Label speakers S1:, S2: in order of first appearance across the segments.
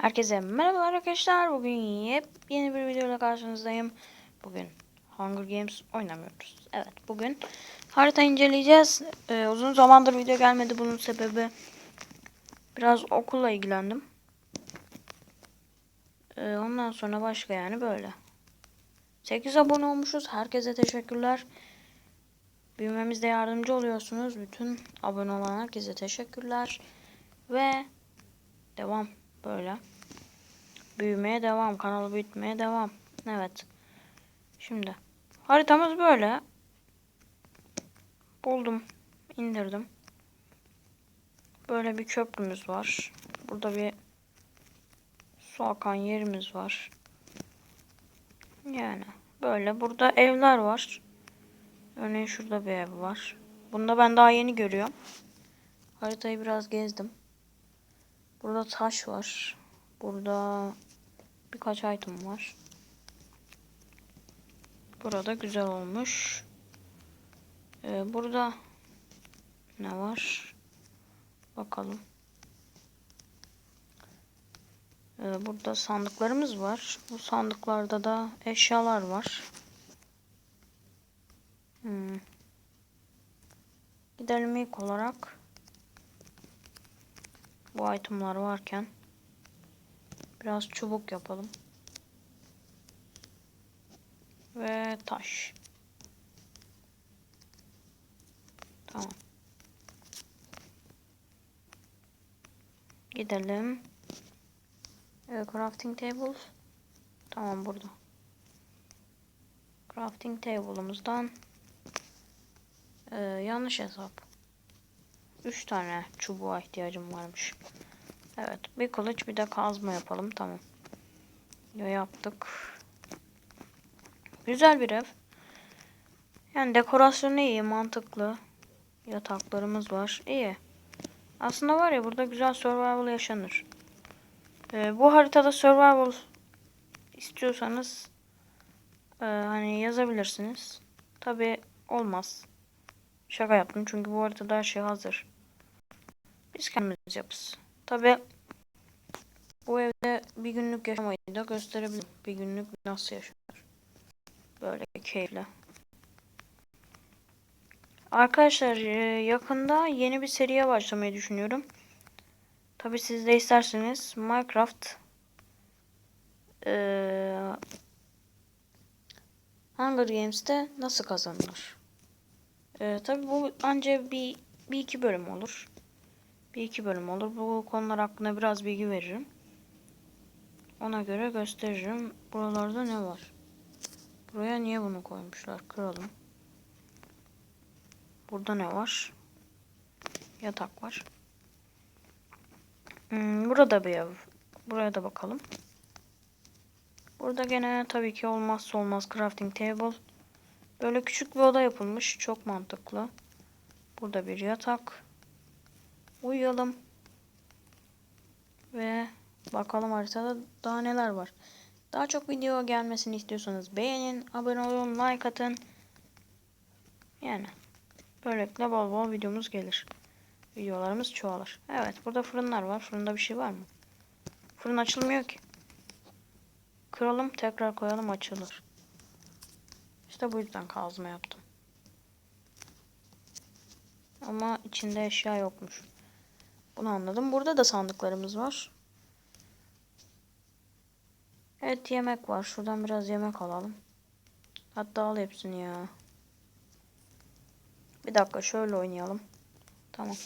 S1: Herkese merhaba arkadaşlar. Bugün yeni bir videoyla karşınızdayım. Bugün Hunger Games oynamıyoruz. Evet bugün harita inceleyeceğiz. Ee, uzun zamandır video gelmedi. Bunun sebebi biraz okulla ilgilendim. Ee, ondan sonra başka yani böyle. 8 abone olmuşuz. Herkese teşekkürler. Büyümemizde yardımcı oluyorsunuz. Bütün abone olan herkese teşekkürler. Ve devam böyle. Büyümeye devam. Kanalı büyütmeye devam. Evet. Şimdi haritamız böyle. Buldum. indirdim. Böyle bir köprümüz var. Burada bir su akan yerimiz var. Yani böyle. Burada evler var. Örneğin şurada bir ev var. Bunda ben daha yeni görüyorum. Haritayı biraz gezdim. Burada taş var. Burada birkaç item var. Burada güzel olmuş. Ee, burada ne var? Bakalım. Ee, burada sandıklarımız var. Bu sandıklarda da eşyalar var. Hmm. Gidelim ilk olarak bu itemlar varken biraz çubuk yapalım. Ve taş. Tamam. Gidelim. Ee, crafting table. Tamam burada. Crafting table'ımızdan ee, yanlış hesap. 3 tane çubuğa ihtiyacım varmış. Evet. Bir kılıç bir de kazma yapalım. Tamam. Ya yaptık. Güzel bir ev. Yani dekorasyonu iyi. Mantıklı. Yataklarımız var. İyi. Aslında var ya burada güzel survival yaşanır. Ee, bu haritada survival istiyorsanız e, hani yazabilirsiniz. Tabi olmaz. Şaka yaptım çünkü bu haritada her şey hazır. Biz kendimiz yaparız. Tabi bu evde bir günlük yaşamayı da gösterebilirim. Bir günlük nasıl yaşanır. Böyle keyifle. Arkadaşlar e, yakında yeni bir seriye başlamayı düşünüyorum. Tabi siz de isterseniz Minecraft ee, Hunger Games'te nasıl kazanılır? Ee, tabii bu ancak bir, bir iki bölüm olur. Bir iki bölüm olur. Bu konular hakkında biraz bilgi veririm. Ona göre gösteririm. Buralarda ne var? Buraya niye bunu koymuşlar? Kıralım. Burada ne var? Yatak var. Hmm, burada bir ev. Buraya da bakalım. Burada gene tabii ki olmazsa olmaz crafting table. Böyle küçük bir oda yapılmış. Çok mantıklı. Burada bir yatak. Uyuyalım. Ve bakalım haritada daha neler var. Daha çok video gelmesini istiyorsanız beğenin, abone olun, like atın. Yani böylelikle bol bol videomuz gelir. Videolarımız çoğalır. Evet burada fırınlar var. Fırında bir şey var mı? Fırın açılmıyor ki. Kıralım tekrar koyalım açılır. İşte bu yüzden kazma yaptım. Ama içinde eşya yokmuş. Bunu anladım. Burada da sandıklarımız var. Evet yemek var. Şuradan biraz yemek alalım. Hatta al hepsini ya. Bir dakika şöyle oynayalım. Tamam.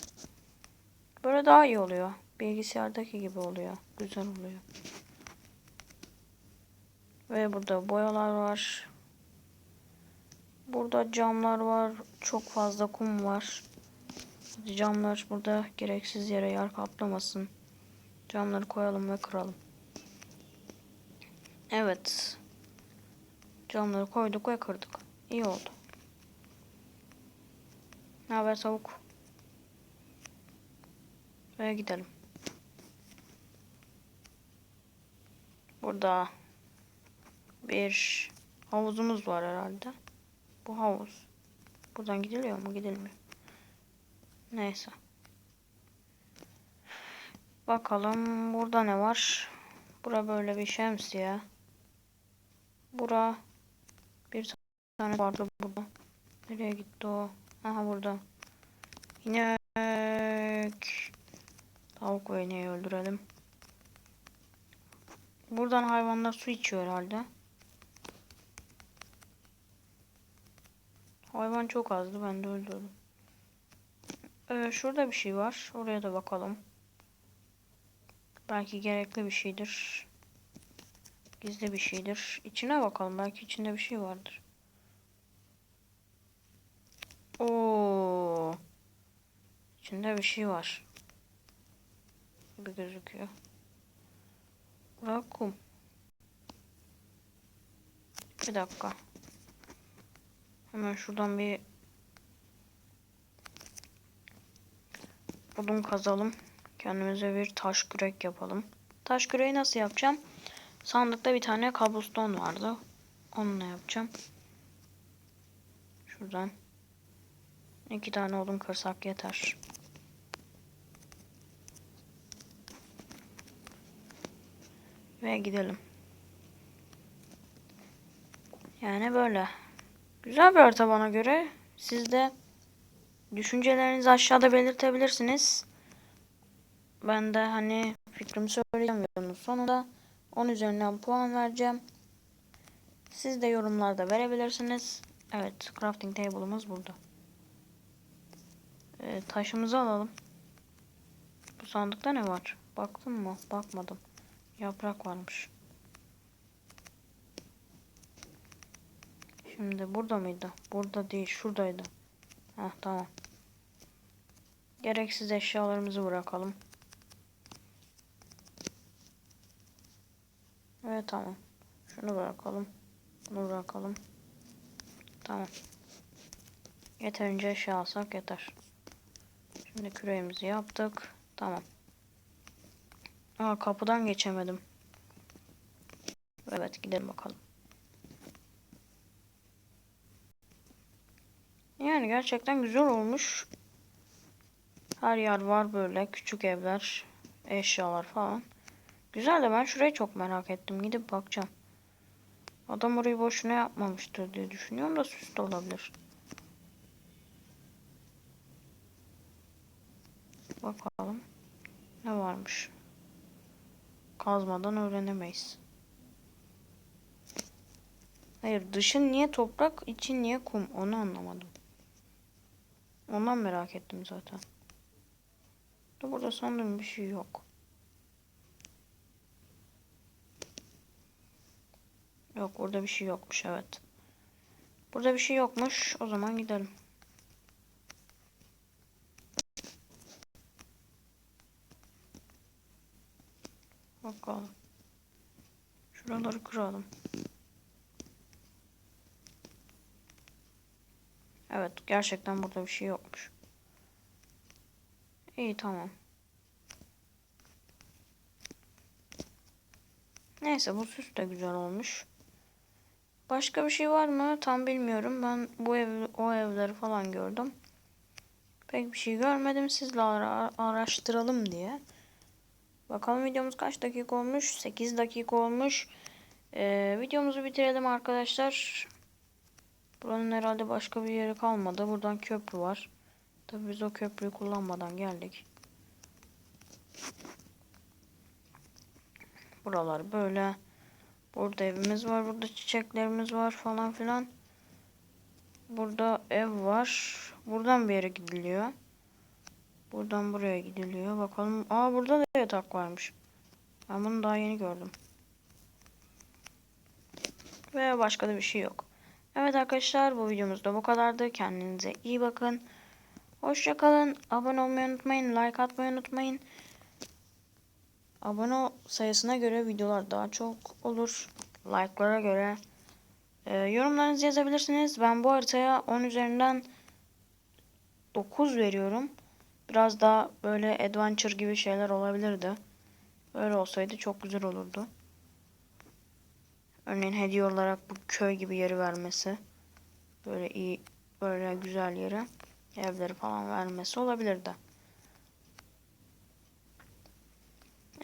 S1: Böyle daha iyi oluyor. Bilgisayardaki gibi oluyor. Güzel oluyor. Ve burada boyalar var. Burada camlar var. Çok fazla kum var. Camlar burada gereksiz yere yer kaplamasın. Camları koyalım ve kıralım. Evet. Camları koyduk ve kırdık. İyi oldu. Ne haber tavuk? Ve gidelim. Burada bir havuzumuz var herhalde. Bu havuz. Buradan gidiliyor mu? Gidilmiyor. Neyse. Bakalım burada ne var? Bura böyle bir şemsiye. Bura bir tane vardı burada. Nereye gitti o? Aha burada. İnek. Tavuk ve ineği öldürelim. Buradan hayvanlar su içiyor herhalde. Hayvan çok azdı. Ben de öldürdüm. Ee, şurada bir şey var. Oraya da bakalım. Belki gerekli bir şeydir. Gizli bir şeydir. İçine bakalım. Belki içinde bir şey vardır. Oo. İçinde bir şey var. Gibi gözüküyor. Bırak kum. Bir dakika. Hemen şuradan bir odun kazalım. Kendimize bir taş kürek yapalım. Taş küreği nasıl yapacağım? Sandıkta bir tane kabuston vardı. Onunla yapacağım. Şuradan. iki tane odun kırsak yeter. Ve gidelim. Yani böyle. Güzel bir harita bana göre. Siz de düşüncelerinizi aşağıda belirtebilirsiniz. Ben de hani fikrimi söyleyeceğim videonun sonunda. 10 üzerinden puan vereceğim. Siz de yorumlarda verebilirsiniz. Evet, crafting table'ımız burada. Ee, taşımızı alalım. Bu sandıkta ne var? Baktın mı? Bakmadım. Yaprak varmış. Şimdi burada mıydı? Burada değil, şuradaydı. Heh, tamam. Gereksiz eşyalarımızı bırakalım. Evet tamam. Şunu bırakalım. Bunu bırakalım. Tamam. Yeterince eşya alsak yeter. Şimdi küreğimizi yaptık. Tamam. Aa kapıdan geçemedim. Evet gidelim bakalım. Yani gerçekten güzel olmuş. Her yer var böyle küçük evler, eşyalar falan. Güzel de ben şurayı çok merak ettim. Gidip bakacağım. Adam orayı boşuna yapmamıştır diye düşünüyorum da süs de olabilir. Bakalım. Ne varmış? Kazmadan öğrenemeyiz. Hayır dışın niye toprak için niye kum onu anlamadım. Ondan merak ettim zaten. Da burada sanırım bir şey yok. Yok burada bir şey yokmuş evet. Burada bir şey yokmuş. O zaman gidelim. Bakalım. Şuraları kıralım. Evet gerçekten burada bir şey yokmuş. İyi tamam. Neyse bu süs de güzel olmuş. Başka bir şey var mı? Tam bilmiyorum. Ben bu ev, o evleri falan gördüm. Pek bir şey görmedim. Sizle ara araştıralım diye. Bakalım videomuz kaç dakika olmuş? 8 dakika olmuş. Ee, videomuzu bitirelim arkadaşlar. Buranın herhalde başka bir yeri kalmadı. Buradan köprü var. Tabii biz o köprüyü kullanmadan geldik. Buralar böyle. Burada evimiz var. Burada çiçeklerimiz var falan filan. Burada ev var. Buradan bir yere gidiliyor. Buradan buraya gidiliyor. Bakalım. Aa burada da yatak varmış. Ben bunu daha yeni gördüm. Ve başka da bir şey yok. Evet arkadaşlar bu videomuz da bu kadardı. Kendinize iyi bakın. Hoşçakalın. Abone olmayı unutmayın. Like atmayı unutmayın. Abone sayısına göre videolar daha çok olur. Like'lara göre. Ee, yorumlarınızı yazabilirsiniz. Ben bu haritaya 10 üzerinden 9 veriyorum. Biraz daha böyle adventure gibi şeyler olabilirdi. Böyle olsaydı çok güzel olurdu. Örneğin hediye olarak bu köy gibi yeri vermesi. Böyle iyi, böyle güzel yere evleri falan vermesi olabilirdi.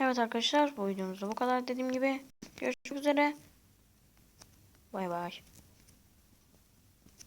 S1: Evet arkadaşlar bu videomuzda bu kadar dediğim gibi. Görüşmek üzere. Bay bay.